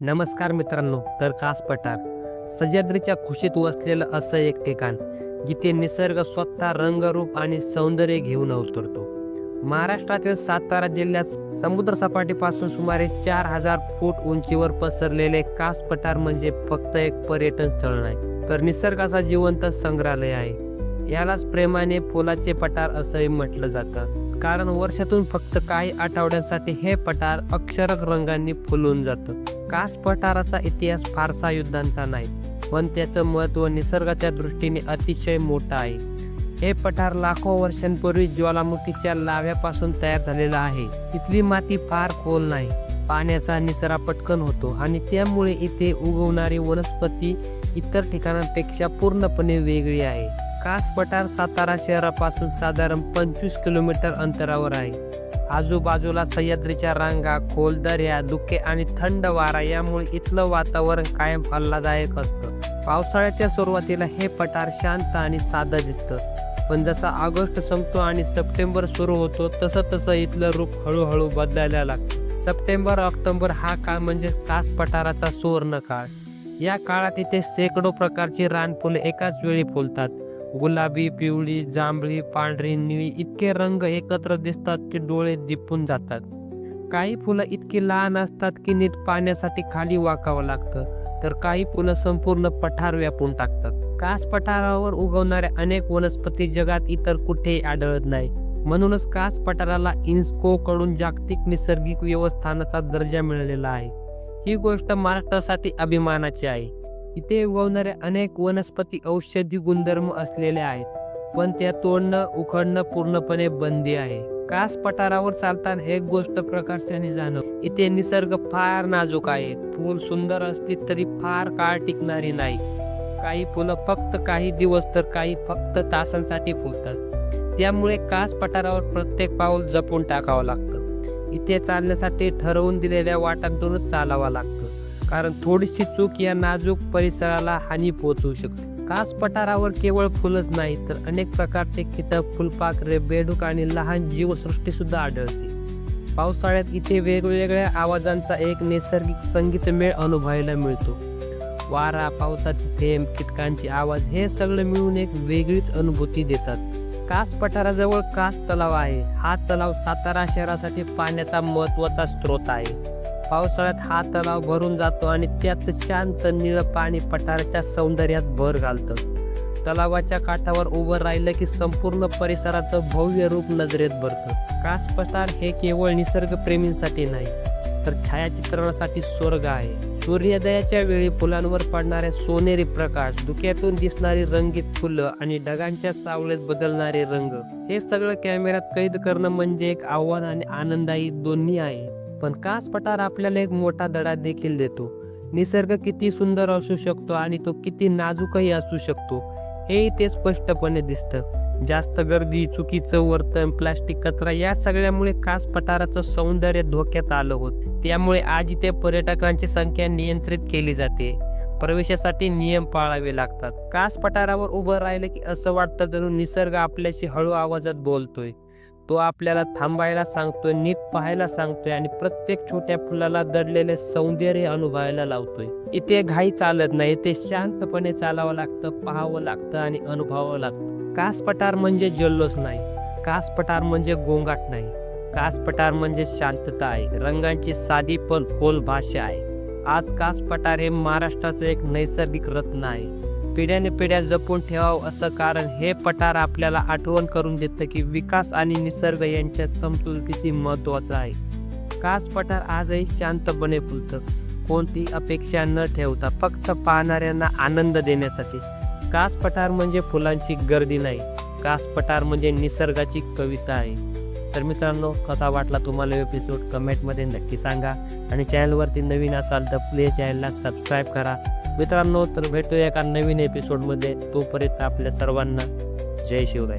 नमस्कार मित्रांनो तर कास पठार. सह्याद्रीच्या खुशीत वसलेलं असं एक ठिकाण जिथे निसर्ग स्वतः रंगरूप आणि सौंदर्य घेऊन अवतरतो. महाराष्ट्रातील सातारा जिल्ह्यात समुद्रसपाटीपासून सुमारे चार हजार फूट उंचीवर पसरलेले कास पठार म्हणजे फक्त एक पर्यटन स्थळ नाही तर निसर्गाचा जिवंत संग्रहालय आहे. यालाच प्रेमाने फुलाचे पठार असंही म्हटलं जातं. कारण वर्षातून फक्त काही आठवड्यांसाठी हे पठार अक्षरक रंगांनी फुलून जातं. कास पठाराचा इतिहास फारसा युद्धांचा नाही पण त्याचं महत्त्व निसर्गाच्या दृष्टीने अतिशय मोठं आहे. हे पठार लाखो वर्षांपूर्वी ज्वालामुखीच्या लाव्यापासून तयार झालेलं आहे. इथली माती फार खोल नाही पाण्याचा निचरा पटकन होतो आणि त्यामुळे इथे उगवणारी वनस्पती इतर ठिकाणांपेक्षा पूर्णपणे वेगळी आहे. कास पठार सातारा शहरापासून साधारण पंचवीस किलोमीटर अंतरावर आहे. आजूबाजूला सह्याद्रीच्या रांगा खोल दर्या दुखे आणि थंड वारा यामुळे इथलं वातावरण कायम आल्हादायक असतं. पावसाळ्याच्या सुरुवातीला हे पठार शांत आणि साधं दिसतं. पण जसा ऑगस्ट संपतो आणि सप्टेंबर सुरू होतो तसं तसं इथलं रूप हळूहळू बदलायला लागतं. सप्टेंबर ऑक्टोबर हा काळ म्हणजे कास पठाराचा सुवर्ण काळ. या काळात इथे शेकडो प्रकारची रानफुले एकाच वेळी फुलतात. गुलाबी पिवळी जांभळी पांढरी निळी इतके रंग एकत्र दिसतात की डोळे दिपून जातात. काही फुलं इतकी लहान असतात की नीट पाण्यासाठी खाली वाकावं लागतं तर काही फुलं संपूर्ण पठार व्यापून टाकतात. कास पठारावर उगवणाऱ्या अनेक वनस्पती जगात इतर कुठेही आढळत नाही. म्हणूनच कास पठाराला इन्स्को कडून जागतिक निसर्गिक व्यवस्थानाचा दर्जा मिळालेला आहे. ही गोष्ट महाराष्ट्रासाठी अभिमानाची आहे. इथे उगवणाऱ्या अनेक वनस्पती औषधी गुणधर्म असलेले आहेत पण त्या तोडणं उखडणं पूर्णपणे बंदी आहे. कास पठारावर चालताना एक गोष्ट प्रकर्षाने जाणव इथे निसर्ग फार नाजूक आहे. फूल सुंदर असली तरी फार काळ टिकणारी नाही. काही फुलं फक्त काही दिवस तर काही फक्त तासांसाठी फुलतात. त्यामुळे कास पठारावर प्रत्येक पाऊल जपून टाकावं लागतं. इथे चालण्यासाठी ठरवून दिलेल्या वाटांतूनच चालावा लागतं. कारण थोडीशी चूक या नाजूक परिसराला हानी पोहोचवू शकते. कास पठारावर केवळ फुलच नाही तर अनेक प्रकारचे कीटक फुलपाखरे बेडूक आणि लहान जीवसृष्टी सुद्धा आढळते पावसाळ्यात इथे वेगवेगळ्या आवाजांचा एक नैसर्गिक संगीतमेळ अनुभवायला मिळतो. वारा पावसाचे थेंब कीटकांचे आवाज हे सगळं मिळून एक वेगळीच अनुभूती देतात. कास पठाराजवळ कास तलाव आहे. हा तलाव सातारा शहरासाठी पाण्याचा महत्त्वाचा स्रोत आहे. पावसाळ्यात हा तलाव भरून जातो आणि त्याचं शांत निळ पाणी पठाराच्या सौंदर्यात भर घालतं. तलावाच्या काठावर उभं राहिलं की संपूर्ण परिसराचं भव्य रूप नजरेत भरतं. कास पठार हे केवळ निसर्गप्रेमींसाठी नाही तर छायाचित्रणासाठी स्वर्ग आहे. सूर्योदयाच्या वेळी फुलांवर पडणारे सोनेरी प्रकाश धुक्यातून दिसणारी रंगीत फुलं आणि ढगांच्या सावळेत बदलणारे रंग हे सगळं कॅमेऱ्यात कैद करणं म्हणजे एक आव्हान आणि आनंददायी दोन्ही आहे. पण कास पठार आपल्याला एक मोठा धडा देखील देतो. निसर्ग किती सुंदर असू शकतो आणि तो किती नाजूकही असू शकतो हे ते स्पष्टपणे दिसतं. जास्त गर्दी चुकीचं वर्तन प्लास्टिक कचरा या सगळ्यामुळे कास पठाराचं सौंदर्य धोक्यात आलं होत. त्यामुळे आज इथे पर्यटकांची संख्या नियंत्रित केली जाते. प्रवेशासाठी नियम पाळावे लागतात. कास पठारावर उभं राहिलं की असं वाटतं जणू निसर्ग आपल्याशी हळू आवाजात बोलतोय. तो आपल्याला थांबायला सांगतोय नीट पाहायला सांगतोय आणि प्रत्येक छोट्या फुलाला दडलेले सौंदर्य अनुभवायला लावतोय. इथे घाई चालत नाही इथे शांतपणे चालावं लागतं पाहावं लागतं आणि अनुभवावं लागतं. कास पठार म्हणजे जल्लोष नाही कास पठार म्हणजे गोंगाट नाही कास पठार म्हणजे शांतता आहे रंगांची साधी पण खोल भाषा आहे. आज कास पठार हे महाराष्ट्राचं एक नैसर्गिक रत्न आहे. पिढ्याने पिढ्या जपून ठेवावं असं कारण हे पठार आपल्याला आठवण करून देतं की विकास आणि निसर्ग यांच्या समतोल किती महत्त्वाचा आहे. कास पठार आजही शांतपणे फुलतं. कोणती अपेक्षा न ठेवता फक्त पाहणाऱ्यांना आनंद देण्यासाठी. कास पठार म्हणजे फुलांची गर्दी नाही. कास पठार म्हणजे निसर्गाची कविता आहे. तर मित्रांनो कसा वाटला तुम्हाला एपिसोड कमेंटमध्ये नक्की सांगा. आणि चॅनलवरती नवीन असाल तर प्ले चॅनलला सबस्क्राईब करा. मित्रांनो तर भेटूया एका नवीन एपिसोडमध्ये तोपर्यंत आपल्या सर्वांना जय शिवराय.